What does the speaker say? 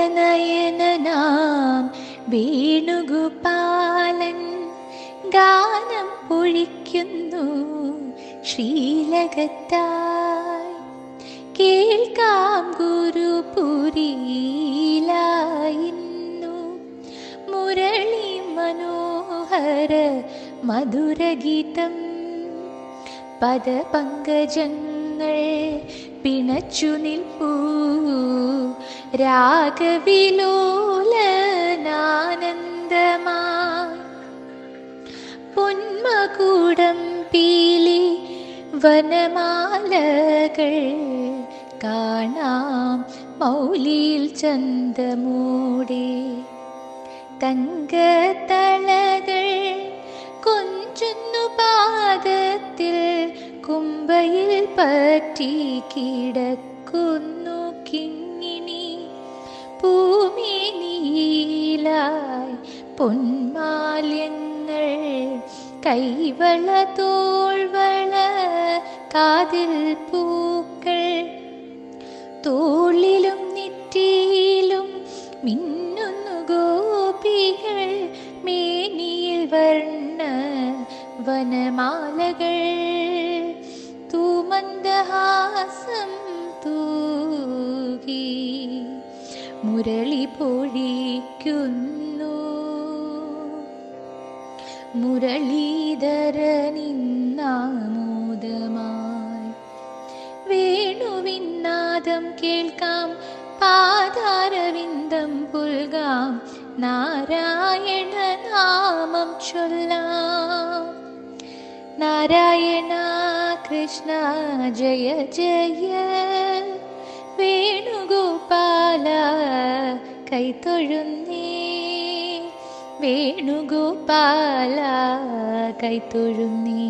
കമലനയനാം വേണുഗോപാലൻ ഗാനം പൊഴിക്കുന്നു ശ്രീലകത്തായി. കേൾക്കാം ഗുരുപുരിയിലായിരുന്നു മുരളി മനോഹര മധുരഗീതം. പദപങ്കജങ്ങൾ പിണച്ചു നിൽപ്പൂ രാഗവിലോലനാനന്ദമായി പൊന്മകൂടം പീലി വനമാലകൾ കാണാം മൗലിയിൽ ചന്തമൂടെ. തങ്കത്തളകൾ കൊഞ്ചുന്നു പാദത്തിൽ കുമ്പയിൽ പറ്റി കിടക്കുന്നു കിങ്ങിണി പൊന്മാല്യങ്ങൾ കൈവള തോൾവള കാതിൽ പൂക്കൾ. തോളിലും നെറ്റിയിലും മിന്നുന്നു ഗോപികൾ മേനിയിൽ വർണ വനമാലകൾ. തൂമന്ദഹാസം തൂകി മുരളി പൊഴിക്കുന്നു. മുരളീധരനിന്നാമോദമായി വേണുവിന്നാദം കേൾക്കാം പാതാരവിന്ദം പുൽകാം നാരായണ നാമം ചൊല്ലാം. നാരായണ കൃഷ്ണ ജയ ജയ. വേണുഗോപാല കൈത്തൊഴുന്നേ വേണുഗോപാല കൈത്തൊഴുന്നേ